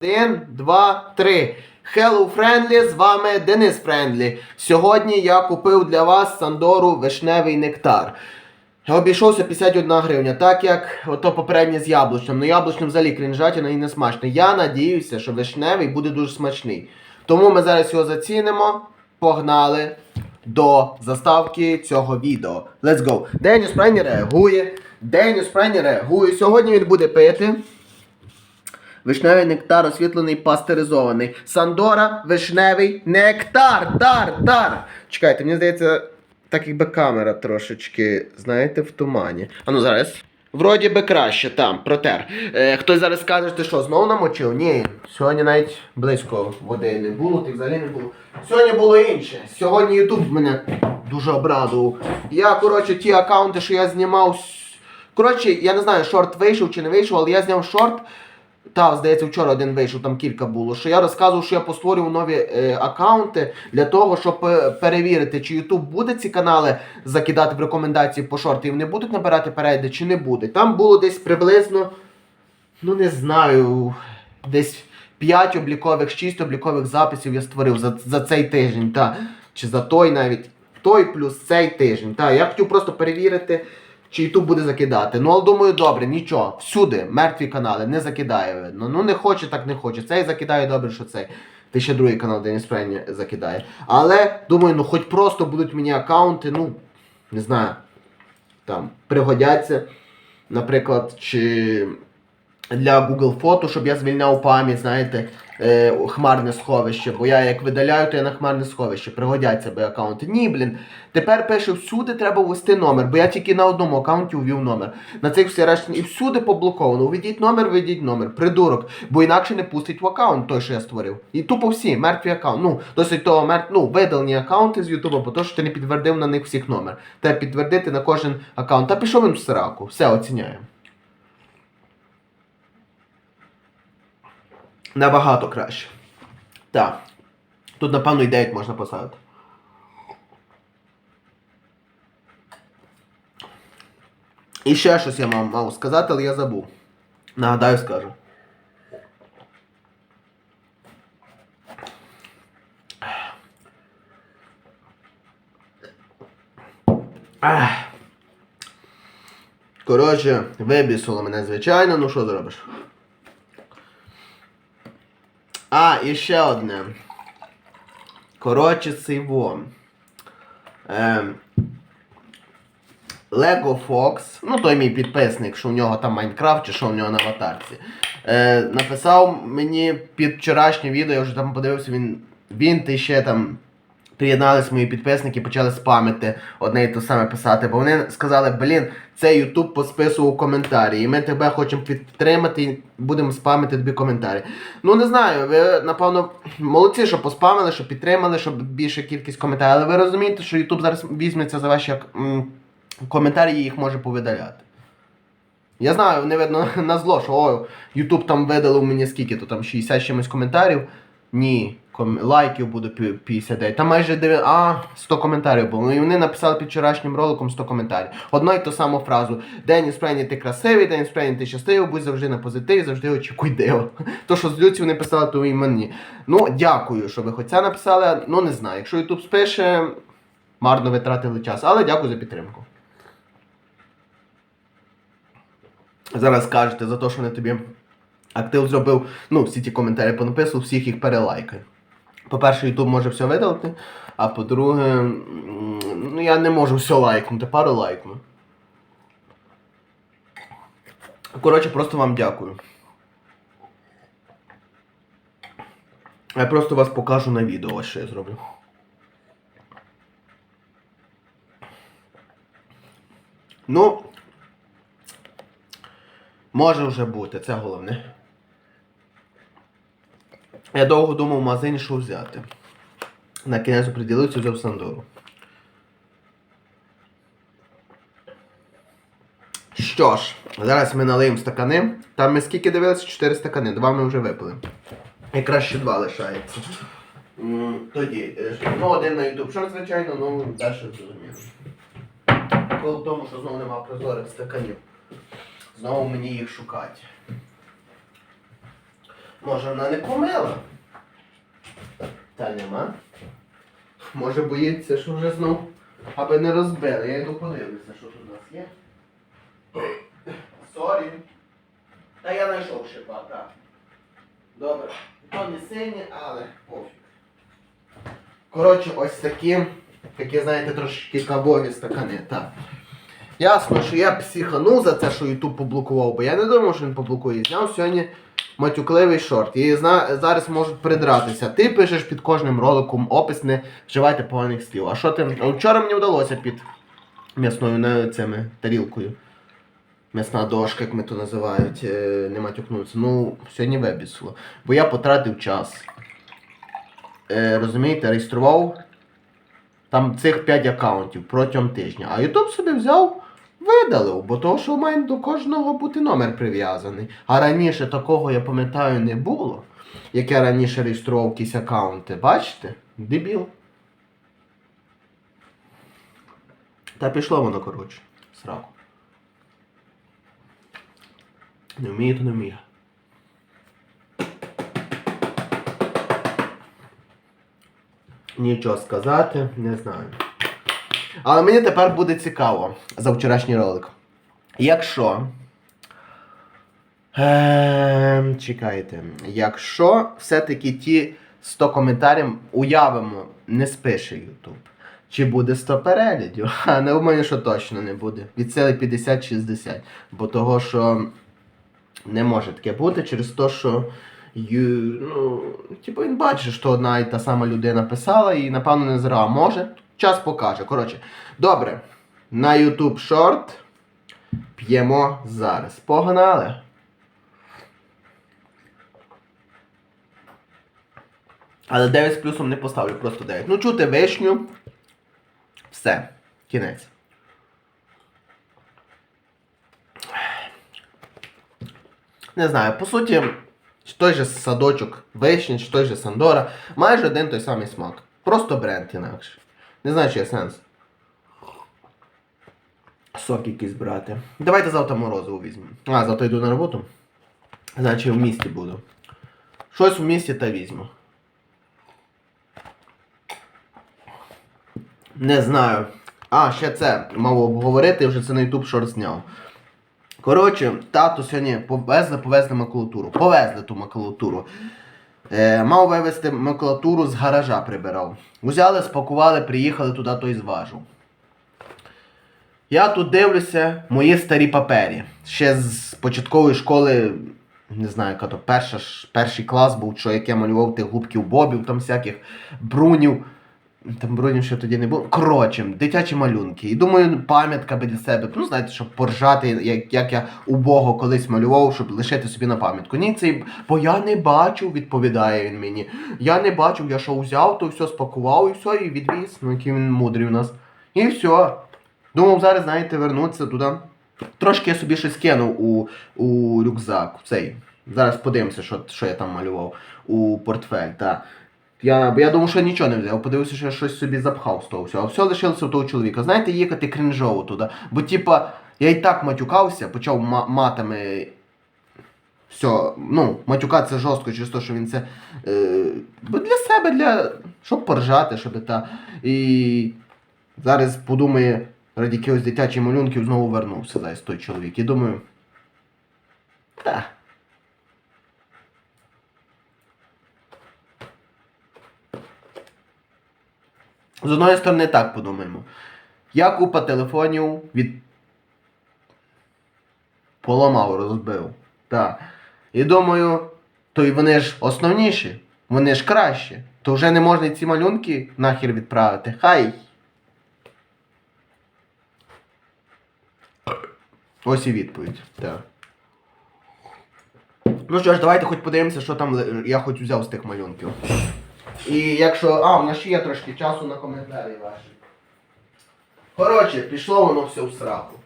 Один, два, три. Hello Friendly, з вами Денис Френдлі. Сьогодні я купив для вас Сандору вишневий нектар. Обійшовся 51 гривня, так як ото попереднє з яблучним. Ну яблучним взагалі крінжатіна і не смачний. Я надіюся, що вишневий буде дуже смачний. Тому ми зараз його зацінимо. Погнали до заставки цього відео. Let's go. Деніс Прені реагує. Деніс Прені реагує. Сьогодні він буде пити. Вишневий нектар освітлений пастеризований. Сандора, вишневий нектар. Тар, тар. Чекайте, мені здається, так якби камера трошечки, знаєте, в тумані. А ну зараз. Вроді би краще, там, протер. Е, хтось зараз скаже, ти що, знову намочив? Ні. Сьогодні навіть близько води не було, ти взагалі не було. Сьогодні було інше. Сьогодні Ютуб мене дуже обрадував. Я, коротше, ті аккаунти, що я знімав. Коротше, я не знаю, шорт вийшов чи не вийшов, але я зняв шорт. Та, здається, вчора один вийшов, там кілька було. Що я розказував, що я постворював нові е, аккаунти для того, щоб е, перевірити, чи YouTube буде ці канали закидати в рекомендації по шорти, і вони будуть набирати перегляди, чи не будуть. Там було десь приблизно, ну не знаю, десь 5 облікових, 6 облікових записів я створив за, за цей тиждень. Та, чи за той навіть. Той плюс цей тиждень. Та, я хотів просто перевірити. Чи YouTube буде закидати. Ну, але думаю, добре, нічого. Всюди мертві канали не закидає, видно. Ну не хоче, так не хоче. Цей закидає добре, що цей. Ти ще другий канал Деніс Френі закидає. Але думаю, ну хоч просто будуть мені аккаунти, ну, не знаю, там, пригодяться. Наприклад, чи для Google фото, щоб я звільняв пам'ять, знаєте, е, хмарне сховище. Бо я як видаляю, то я на хмарне сховище. Пригодяться би аккаунти. Ні, блін. Тепер пише всюди треба ввести номер, бо я тільки на одному аккаунті ввів номер. На цих всі решті і всюди поблоковано. Введіть номер, введіть номер. Придурок. Бо інакше не пустить в аккаунт той, що я створив. І тупо всі, мертві аккаунти. Ну, досить того мертв... ну, видалені аккаунти з Ютуба, бо то, що ти не підтвердив на них всіх номер. Треба підтвердити на кожен аккаунт. Та пішов він в сраку. Все оціняємо. Набагато краще. Так. Тут, напевно, і 9 можна поставити. І ще щось я мав, мав сказати, але я забув. Нагадаю, скажу. Коротше, вибісило мене, звичайно, ну що зробиш? А, і ще одне. Коротше, сиво. Ем, Lego Fox, ну той мій підписник, що в нього там Майнкрафт чи що в нього на аватарці. Е, написав мені під вчорашнє відео, я вже там подивився, він, він ти ще там приєднались мої підписники, почали спамити одне і те саме писати. Бо вони сказали, блін, це Ютуб посписував коментарі, і ми тебе хочемо підтримати і будемо спамити тобі коментарі. Ну не знаю, ви напевно молодці, що поспамили, що підтримали, щоб більша кількість коментарів. Але ви розумієте, що Ютуб зараз візьметься за ваші м, коментарі і їх може повидаляти. Я знаю, не видно на зло, що о, Ютуб там видалив мені скільки, то там 60 чимось коментарів. Ні, ком... лайків буде пі- 59. Там майже 9... а, 100 коментарів було. І вони написали під вчорашнім роликом 100 коментарів. Одну і ту саму фразу. Деніс Прені, ти красивий, Деніс Прені, ти щасливий, будь завжди на позитиві, завжди очікуй диво. То, що з люці вони писали, то і мені. Ну, дякую, що ви хоч це написали. Ну, не знаю. Якщо Ютуб спише, марно витратили час. Але дякую за підтримку. Зараз кажете за те, що вони тобі актив зробив, ну, всі ті коментарі понаписував, всіх їх перелайкай. По-перше, YouTube може все видалити, а по-друге, ну я не можу все лайкнути, пару лайкну. Коротше, просто вам дякую. Я просто вас покажу на відео, що я зроблю. Ну, може вже бути, це головне. Я довго думав в магазині, що взяти. На кінець оприділився, взяв Сандору. Що ж, зараз ми налиємо стакани. Там ми скільки дивилися? 4 стакани. Два ми вже випили. Якраз ще два лишається. Тоді, е, ну один на YouTube шорт, звичайно, ну далі зрозуміло. Коло в тому, що знову нема прозорих стаканів. Знову мені їх шукати. Може вона не помила? Та нема. Може боїться, що вже знов, аби не розбили. Я йду подивлюся, що тут у нас є. Сорі. Та я знайшов шипа, так. Добре. То не сині, але пофіг. Коротше, ось такі, такі, знаєте, трошки кавові стакани, так. Ясно, що я психанув за це, що Ютуб поблокував, бо я не думав, що він поблокує. Зняв сьогодні матюкливий шорт. І зараз можуть придратися. Ти пишеш під кожним роликом опис, не вживайте поганих слів. А що ти. Вчора мені вдалося під м'ясною не, цими тарілкою. М'ясна дошка, як ми то називають, е, не матюкнутися. Ну, сьогодні вибісило. Бо я потратив час. Е, розумієте, реєстрував там цих 5 аккаунтів протягом тижня. А YouTube собі взяв, видалив, бо того, що має до кожного бути номер прив'язаний. А раніше такого, я пам'ятаю, не було. Як я раніше реєстрував якісь аккаунти. Бачите? Дебіл. Та пішло воно, коротше, в сраку. Не вміє, то не вміє. Нічого сказати, не знаю. Але мені тепер буде цікаво за вчорашній ролик. Якщо. Е, чекайте. Якщо все-таки ті 100 коментарів уявимо, не спише YouTube. Чи буде 100 переглядів? А не думаю, що точно не буде. Від сили 50-60. Бо того, що не може таке бути через те, що ю, ну, типу він бачить, що одна і та сама людина писала і напевно не зра. Може, час покаже. Коротше, добре. На YouTube Short п'ємо зараз. Погнали. Але 9 з плюсом не поставлю, просто 9. Ну, чути вишню. Все. Кінець. Не знаю, по суті, чи той же садочок вишня, чи той же Сандора, майже один той самий смак. Просто бренд інакше. Не знаю, чи є сенс. Сок якийсь брати. Давайте завтра морозиво візьмемо. А, завтра йду на роботу. Значить в місті буду. Щось в місті та візьму. Не знаю. А, ще це мав обговорити, вже це на YouTube шорт зняв. Коротше, тату сьогодні повезли, повезли макулатуру. Повезли ту макулатуру. Е, мав вивезти макулатуру з гаража прибирав. Узяли, спакували, приїхали туди, то й зважу. Я тут дивлюся мої старі папері. Ще з початкової школи, не знаю, яка то перша, перший клас був, що як я малював тих губків бобів, там всяких брунів. Там брунів ще тоді не було. Коротше, дитячі малюнки. І думаю, пам'ятка би для себе. Ну, знаєте, щоб поржати, як, як я убого колись малював, щоб лишити собі на пам'ятку. Ні, цей, бо я не бачив, відповідає він мені. Я не бачив, я що взяв, то все спакував і все, і відвіз. Ну, який він мудрий у нас. І все. Думав зараз, знаєте, вернутися туди. Трошки я собі щось кинув у, у рюкзак. Цей. Зараз подивимося, що, що я там малював у портфель. Та. Я, я думав, що я нічого не взяв. Подивився, що я щось собі запхав з того всього. А все лишилося у того чоловіка. Знаєте, їхати крінжово туди. Бо, типа, я і так матюкався, почав ма- матами. Все, ну, матюкатися жорстко через те, що він це. Е, для себе, для. Щоб поржати, щоб та. І зараз подумає, раді якихось дитячих малюнків знову вернувся зараз той чоловік. І думаю. Та. З одної сторони так подумаємо. Я купа телефонів від. Поламав, розбив. Так. І думаю, то й вони ж основніші, вони ж кращі. То вже не можна ці малюнки нахер відправити. Хай. Ось і відповідь. Так. Ну що ж, давайте хоч подивимося, що там я хоч взяв з тих малюнків. І якщо. А, у нас ще є трошки часу на коментарі ваші. Коротше, пішло воно все в сраку.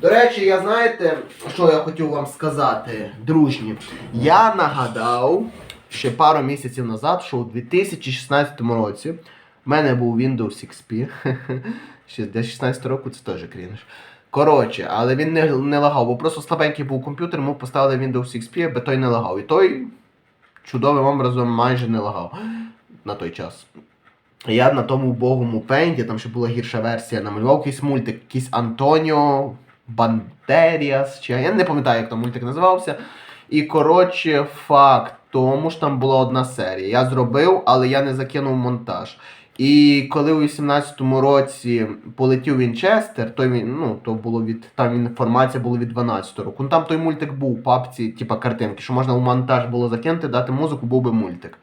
До речі, я знаєте, що я хотів вам сказати, дружні. Я нагадав ще пару місяців назад, що у 2016 році в мене був Windows XP. Ще для 16 року це теж крінж. Коротше, але він не, не лагав, бо просто слабенький був комп'ютер, ми поставили Windows XP, аби той не лагав. І той чудовим образом майже не лагав на той час. Я на тому убогому пенді, там ще була гірша версія, намалював якийсь мультик, якийсь Антоніо Бандеріас, чи я не пам'ятаю, як там мультик називався. І коротше, факт тому ж там була одна серія. Я зробив, але я не закинув монтаж. І коли у 18-му році полетів Вінчестер, то він, ну, то було від там інформація була від 12 року. Ну там той мультик був у папці, типа картинки, що можна в монтаж було закинути, дати музику, був би мультик.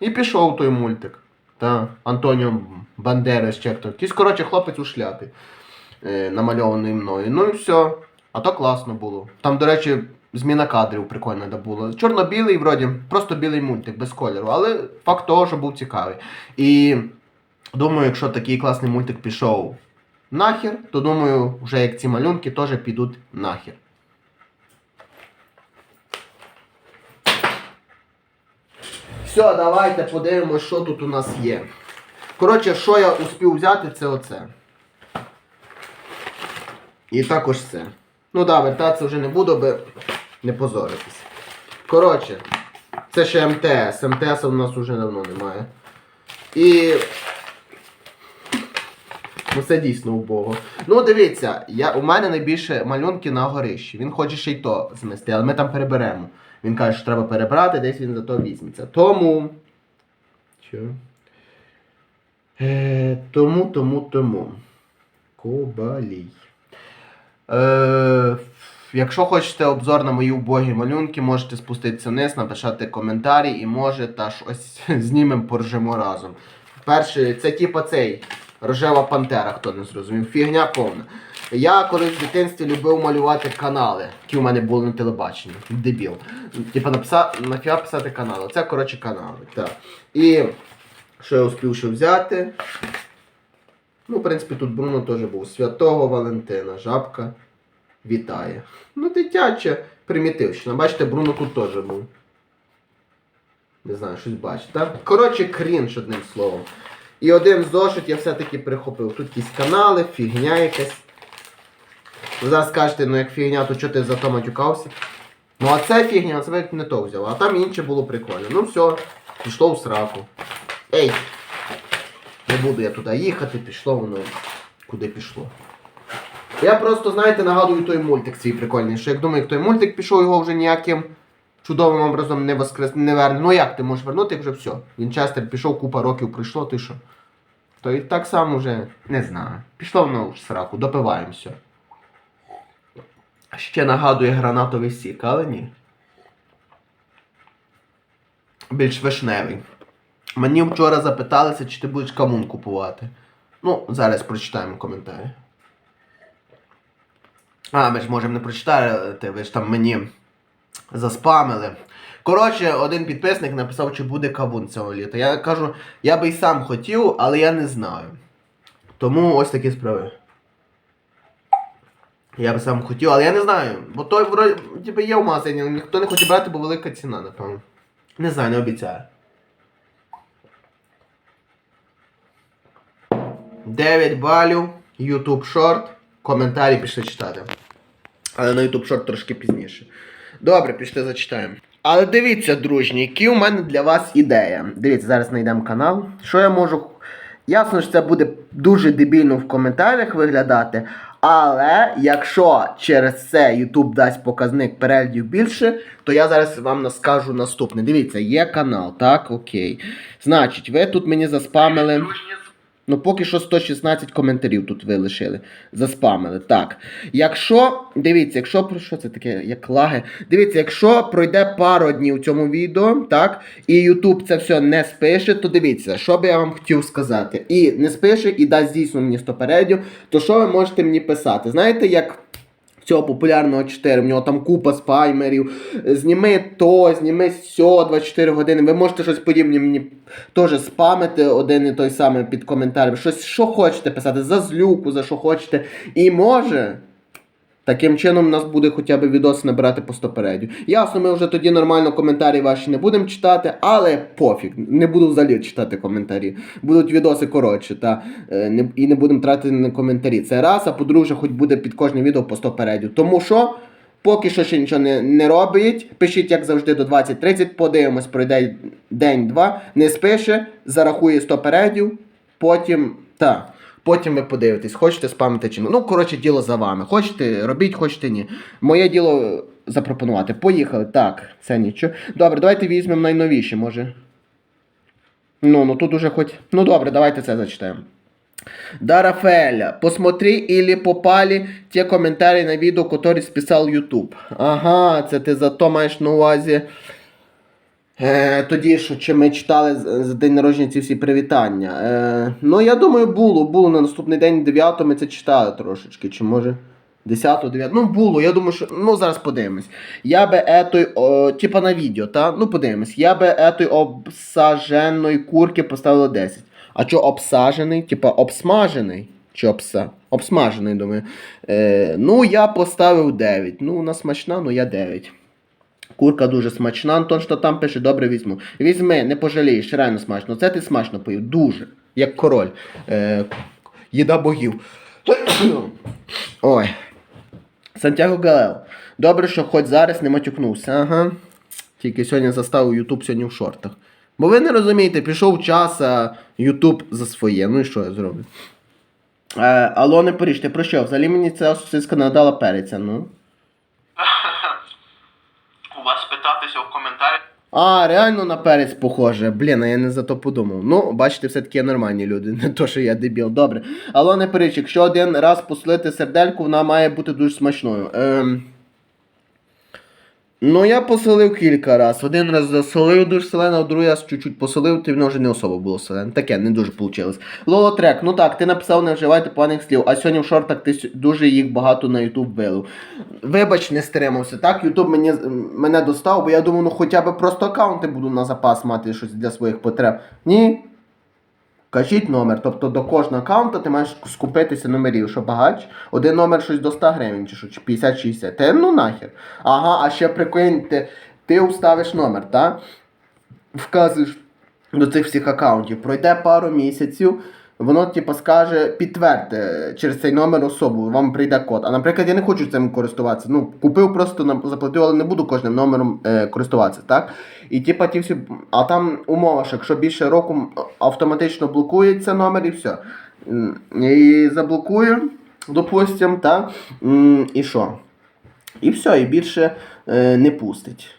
І пішов той мультик. Та Антоніо Бандерас, чи як то. Якийсь, коротше, хлопець у шляпі, е, намальований мною. Ну і все. А то класно було. Там, до речі, зміна кадрів прикольна була. Чорно-білий, вроді, просто білий мультик, без кольору, але факт того, що був цікавий. І думаю, якщо такий класний мультик пішов нахер, то думаю, вже як ці малюнки теж підуть нахер. Все, давайте подивимось, що тут у нас є. Коротше, що я успів взяти, це оце. І також це. Ну да, вертатися вже не буду, аби не позоритись. Коротше, це ще МТС. МТС у нас вже давно немає. І. Ну це дійсно убого. Ну дивіться, я, у мене найбільше малюнки на горищі. Він хоче ще й то змести, але ми там переберемо. Він каже, що треба перебрати, десь він за то візьметься. Тому. Що? Е, тому, тому, тому. Кобалій. Е, якщо хочете обзор на мої убогі малюнки, можете спуститися вниз, написати коментарі і може та щось знімемо, поржемо разом. Перший, це типа цей рожева пантера, хто не зрозумів. Фігня повна. Я колись в дитинстві любив малювати канали, які у мене були на телебаченні. Дебіл. Типа написати, нафіга писати канали. Це, коротше, канали. Так. І що я успів ще взяти? Ну, в принципі, тут Бруно теж був. Святого Валентина, жабка вітає. Ну, дитяча примітивщина. Бачите, Бруно тут теж був. Не знаю, щось бачите. Коротше, крінж, одним словом. І один зошит я все-таки прихопив. Тут якісь канали, фігня якась. Ви зараз скажете, ну як фігня, то чого ти за то матюкався? Ну а це фігня, це не то взяв. А там інше було прикольно. Ну все, пішло в сраку. Ей! Не буду я туди їхати, пішло воно куди пішло. Я просто, знаєте, нагадую той мультик свій прикольний, що як думаю, як той мультик пішов, його вже ніяким чудовим образом не воскрес, не верне. Ну як ти можеш вернути, як вже все. Вінчестер пішов, купа років пройшло, ти що? То і так само вже не знаю. Пішло воно в сраку, допиваємося. Ще нагадує гранатовий сік, але ні. Більш вишневий. Мені вчора запиталися, чи ти будеш камун купувати. Ну, зараз прочитаємо коментарі. А, ми ж можемо не прочитати, ви ж там мені заспамили. Коротше, один підписник написав, чи буде кавун цього літа. Я кажу, я би й сам хотів, але я не знаю. Тому ось такі справи. Я би сам хотів, але я не знаю. Бо той вроді типу, є в магазині, ніхто не хоче брати, бо велика ціна, напевно. Не знаю, не обіцяю. 9 балів, YouTube Short, коментарі пішли читати. Але на YouTube Short трошки пізніше. Добре, пішли зачитаємо. Але дивіться, дружні, які у мене для вас ідея. Дивіться, зараз знайдемо канал. Що я можу. Ясно, що це буде дуже дебільно в коментарях виглядати. Але якщо через це YouTube дасть показник переглядів більше, то я зараз вам скажу наступне. Дивіться, є канал, так, окей. Значить, ви тут мені заспамили. Ну, поки що 116 коментарів тут ви лишили. Заспамили. Так. Якщо, дивіться, якщо про що це таке, як лаги. Дивіться, якщо пройде пару днів в цьому відео, так, і YouTube це все не спише, то дивіться, що би я вам хотів сказати. І не спише, і дасть дійсно мені 100 передів, то що ви можете мені писати? Знаєте, як. Цього популярного 4, в нього там купа спаймерів. Зніми то, зніми сьо 24 години. Ви можете щось подібне мені теж спамити один і той самий під коментарем. Щось, що хочете писати, за злюку, за що хочете. І може. Таким чином у нас буде хоча б відос набирати по 100 передів. Ясно, ми вже тоді нормально коментарі ваші не будемо читати, але пофіг, не буду взагалі читати коментарі. Будуть відоси коротше, та, е, не, і не будемо тратити на коментарі. Це раз, а по-друге, хоч буде під кожне відео по 100 передів. Тому що Поки що ще нічого не, не робить. Пишіть, як завжди, до 20.30. Подивимось, пройде день-два. Не спише, зарахує 100 передів. Потім. Та. Потім ви подивитесь, хочете спамити чи ні. Ну, коротше, діло за вами. Хочете, робіть, хочете ні. Моє діло запропонувати. Поїхали. Так, це нічого. Добре, давайте візьмемо найновіше, може. Ну, ну тут уже хоч. Ну добре, давайте це зачитаємо. Да, посмотри или попали ті коментарі на відео, які списав YouTube. Ага, це ти зато маєш на увазі. Е, тоді, що чи ми читали за день народження ці всі привітання. Е, ну, я думаю, було. Було на наступний день 9 ми це читали трошечки. Чи може 10 9 Ну, було. Я думаю, що. Ну, зараз подивимось. Я би етой, типа на відео, та? Ну, подивимось. Я би етой обсаженої курки поставила 10. А що обсажений? Типа обсмажений? Чи обса? Обсмажений, думаю. Е, ну, я поставив 9. Ну, вона смачна, ну я 9. Курка дуже смачна, Антон, що там пише, добре візьму. Візьми, не пожалієш, реально смачно. Це ти смачно поїв, дуже. Як король. Е, їда богів. Ой. Сантьяго Галел. Добре, що хоч зараз не матюкнувся. Ага. Тільки сьогодні заставив Ютуб сьогодні в шортах. Бо ви не розумієте, пішов час, а Ютуб за своє. Ну і що я зроблю? Е, алло, не поріж, ти про що? Взагалі мені ця сосиска надала переця, ну. У вас питатися в коментарях. А, реально на перець похоже. Блін, а я не за то подумав. Ну, бачите, все-таки нормальні люди, не то, що я дебіл. Добре. Але не переч, якщо один раз посолити сердельку, вона має бути дуже смачною. Ем... Ну, я посолив кілька раз. Один раз засолив дуже солене, а другий раз чуть-чуть посолив, то воно вже не особо було солене. Таке не дуже вийшло. Лолотрек, ну так, ти написав, не вживайте поганих слів, а сьогодні в шортах ти дуже їх багато на Ютуб вилив. Вибач, не стримався. Так, Ютуб мені, мене достав, бо я думав, ну хоча б просто аккаунти буду на запас мати щось для своїх потреб. Ні. Кажіть номер. Тобто до кожного аккаунта ти маєш скупитися номерів, що багач. Один номер щось до 100 гривень, чи що, чи 50-60. Ти ну нахер. Ага, а ще прикинь, ти, ти вставиш номер, так? Вказуєш до цих всіх аккаунтів. Пройде пару місяців, воно типу скаже підтвердьте через цей номер особу, вам прийде код. А наприклад, я не хочу цим користуватися. Ну, купив просто заплатив, але не буду кожним номером е, користуватися, так? І типа ті всі. А там умова, що якщо більше року автоматично блокується номер і все. І заблокує, допустим, так? І що? І все, і більше е, не пустить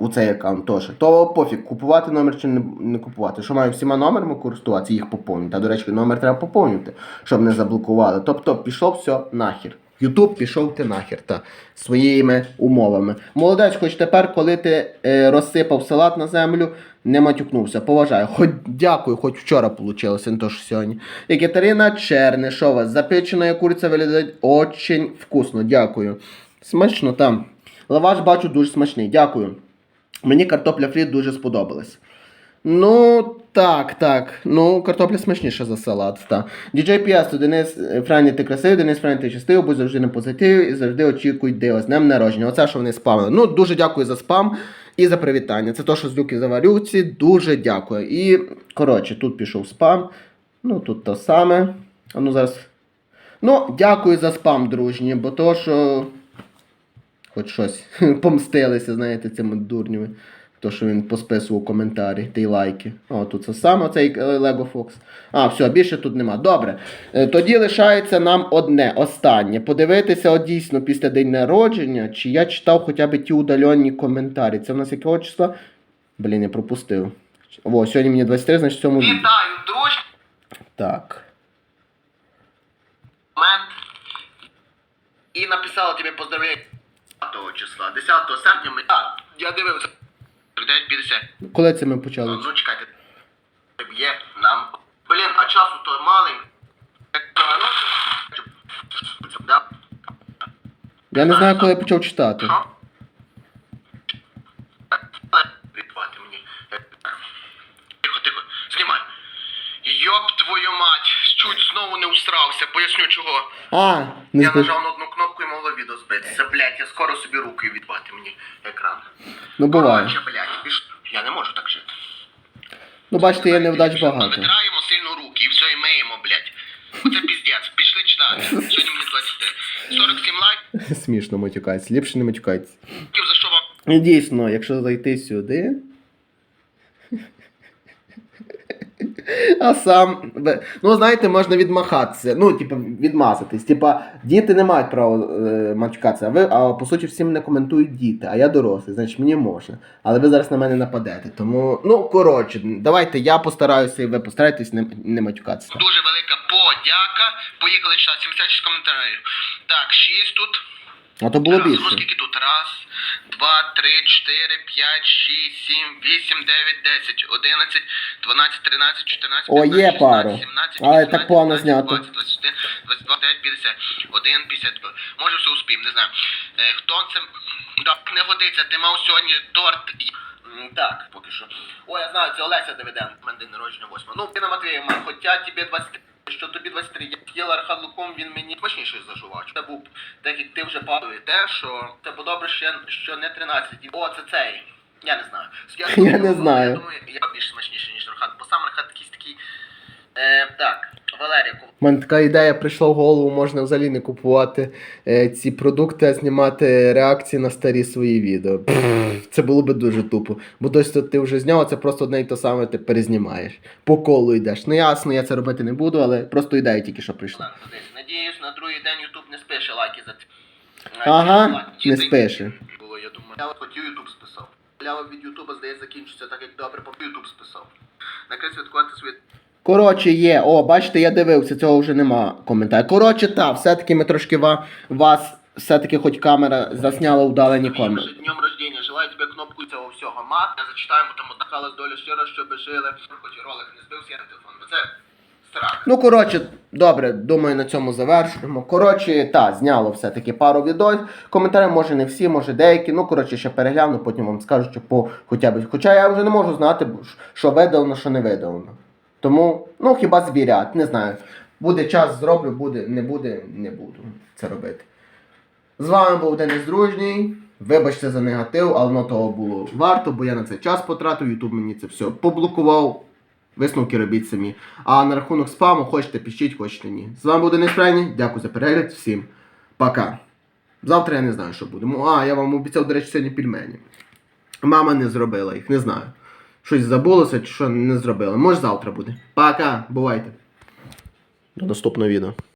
у цей аккаунт теж. То пофіг, купувати номер чи не, не купувати. Що маю всіма номерами користуватися, їх поповнювати. А до речі, номер треба поповнювати, щоб не заблокували. Тобто пішов все нахер. Ютуб пішов ти нахер та своїми умовами. Молодець, хоч тепер, коли ти е, розсипав салат на землю, не матюкнувся. Поважаю. Хоч дякую, хоч вчора вийшло, не то що сьогодні. І Катерина Чернишова. Запечена куриця виглядає очень вкусно. Дякую. Смачно там. Лаваш бачу дуже смачний. Дякую. Мені картопля фрі дуже сподобалась. Ну, так, так. Ну, картопля смачніша за салат, так. Діджей Піасто, Денис е, Франі, ти красивий, Денис Франі, ти щасливий, будь завжди на позитиві і завжди очікуй диво з днем народження. Оце, що вони спамили. Ну, дуже дякую за спам і за привітання. Це то, що з люки заварюці. Дуже дякую. І, коротше, тут пішов спам. Ну, тут то саме. А ну зараз. Ну, дякую за спам, дружні, бо то, що. Хоч щось помстилися, знаєте, цими дурнями. То, що він посписував коментарі та й лайки. О, тут це саме цей е, Lego Fox. А, все, більше тут нема. Добре. Е, Тоді лишається нам одне, останнє. Подивитися от дійсно після день народження, чи я читав хоча б ті удальонні коментарі. Це в нас якого числа? Блін, я пропустив. О, сьогодні мені 23, значить в цьому. Вітаю, друзі! Так. І написала тобі поздравлення 10 числа. 10 серпня ми. А, я дивився. 9.50. Коли це ми почали? Ну, чекайте. Є нам. Блін, а часу то маленький. Я не знаю, коли я почав читати. Що? Мені. Тихо, тихо. Знімай. Йоп твою мать, чуть знову не усрався, поясню чого. А, не Я нажав на одну збитися. Блять, я скоро собі руки відбати мені екран. Ну буває. Короче, блядь, піш... я не можу так жити. Ну бачите, є невдач багато. Витираємо сильно руки і все, і миємо, блять. Оце піздець, пішли читати. Сьогодні мені 20. 47 лайків, Смішно матюкається, ліпше не матюкається. За що вам І дійсно, якщо зайти сюди. А сам. Ну, знаєте, можна відмахатися. Ну, типу, відмазатись. Типа, діти не мають права е, матюкатися, а ви, а по суті, всім не коментують діти, а я дорослий, значить мені можна. Але ви зараз на мене нападете. Тому, ну, коротше, давайте я постараюся і ви постарайтесь не, не матюкатися. дуже велика подяка. Поїхали читати 76 коментарів. Так, 6 тут. А то було Раз, більше. скільки тут? Раз, два, три, чотири, п'ять, шість, сім, вісім, дев'ять, десять, одинадцять, дванадцять, тринадцять, чотирнадцять, О, є 15, пару. 16, 17, Але 18, так погано 19, знято. 20, 21, 22, 9, 50, 1, 52. Може все успіємо, не знаю. Е, хто це... Да, не годиться, ти мав сьогодні торт. і- М, Так, поки що. О, я знаю, це Олеся Давиденко, в мене день народження 8. Ну, Тина Матвіївна, хоча тобі 23, що тобі 23, я їла архалуком, він мені смачніший за жувач. Це був, так як ти вже падує те, що це подобре добре, що, що не 13. О, це цей. Я не знаю. Я не знаю. Я думаю, я більш смачніший, ніж Архан. Бо сам Архан якийсь такий. Е, так, Валерія, У мене така ідея прийшла в голову, можна взагалі не купувати е, ці продукти, а знімати реакції на старі свої відео. Пф, це було би дуже тупо. Бо дось ти вже зняв, а це просто одне і те саме ти перезнімаєш. По колу йдеш. Ну ясно, я це робити не буду, але просто ідея тільки що прийшла. Надіюсь, на другий день Ютуб не спише лайки за Ага, не спише. Було, я думаю. Я от хотів Ютуб списав. Лява від Ютуба, здається, закінчиться так, як добре, поки Ютуб списав. Накрить святкувати свої Коротше, є. О, бачите, я дивився, цього вже нема коментарів. Коротше, та, все-таки ми трошки ва, вас, все-таки хоч камера засняла удалені коменти. З днем рождения. Желаю тебе кнопку цього всього мат. Не зачитаємо, тому дихалась доля щиро, щоб жили. Хоч ролик не збився, я на телефон. Бо це страх. Ну, коротше, добре, думаю, на цьому завершуємо. Коротше, та, зняло все-таки пару відео. Коментарі, може, не всі, може деякі. Ну, коротше, ще перегляну, потім вам скажу, що по хоча б. Хоча я вже не можу знати, що видалено, що не видалено. Тому, ну, хіба звірят, не знаю. Буде час, зроблю, буде, не буде, не буду це робити. З вами був Денис Дружній. Вибачте за негатив, але воно того було варто, бо я на це час потратив, Ютуб мені це все поблокував. Висновки робіть самі. А на рахунок спаму, хочете пишіть, хочете ні. З вами був Денис Крайній. Дякую за перегляд. Всім пока. Завтра я не знаю, що буде. М, А, я вам обіцяв, до речі, сьогодні пельмені. Мама не зробила їх, не знаю. Щось забулося, чи що не зробили. Може завтра буде. Пока, бувайте. До наступного відео.